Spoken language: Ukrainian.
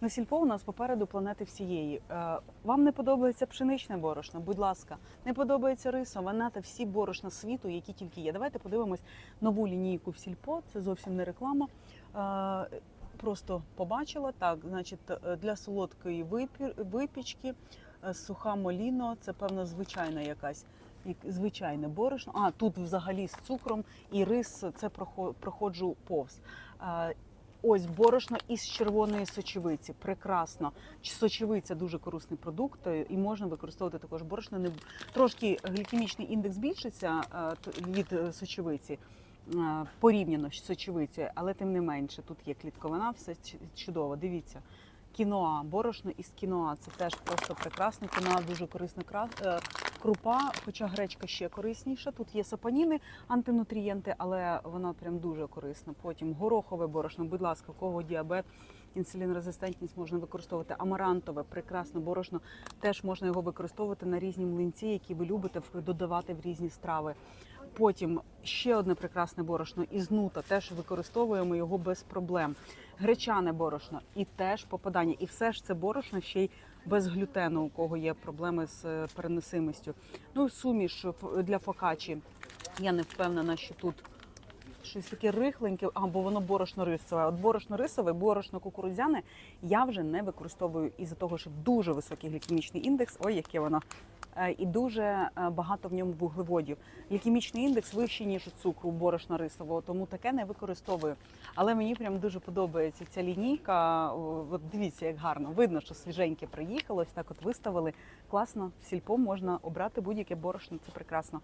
Ну, сільпо у нас попереду планети всієї. Е, Вам не подобається пшеничне борошно? Будь ласка, не подобається рисове, нате всі борошна світу, які тільки є. Давайте подивимось нову лінійку в сільпо. Це зовсім не реклама. Е, Просто побачила так. Значить, е, для солодкої випічки суха моліно, це певно звичайна якась. як- Звичайне борошно. А тут взагалі з цукром і рис це прохо- проходжу повз. Ось борошно із червоної сочевиці. Прекрасно. Сочевиця дуже корисний продукт, е, і можна використовувати також борошно. Не трошки глікемічний індекс збільшиться е, від е, сочевиці. Порівняно з сочевицею, але тим не менше тут є клітковина, все чудово. Дивіться, кіноа, борошно із кіноа. Це теж просто прекрасно. Кіноа дуже корисна е, крупа, хоча гречка ще корисніша. Тут є сапоніни, антинутрієнти, але вона прям дуже корисна. Потім горохове борошно, будь ласка, у кого діабет, інсулінрезистентність можна використовувати. Амарантове, прекрасне борошно. Теж можна його використовувати на різні млинці, які ви любите додавати в різні страви. Потім ще одне прекрасне борошно із нута. Теж використовуємо його без проблем. Гречане борошно і теж попадання. І все ж це борошно ще й без глютену, у кого є проблеми з е, переносимістю. Ну, суміш для фокачі. Я не впевнена, що тут щось таке рихленьке, а бо воно борошно рисове. От борошно рисове, борошно кукурудзяне я вже не використовую із-за того, що дуже високий глікемічний індекс. Ой, яке воно. Е, І дуже е, багато в ньому вуглеводів. Глікемічний індекс вищий, ніж у цукру борошна рисового, тому таке не використовую. Але мені прям дуже подобається ця лінійка. От дивіться, як гарно. Видно, що свіженьке приїхало, ось так от виставили. Класно, в сільпо можна обрати будь-яке борошно, це прекрасно.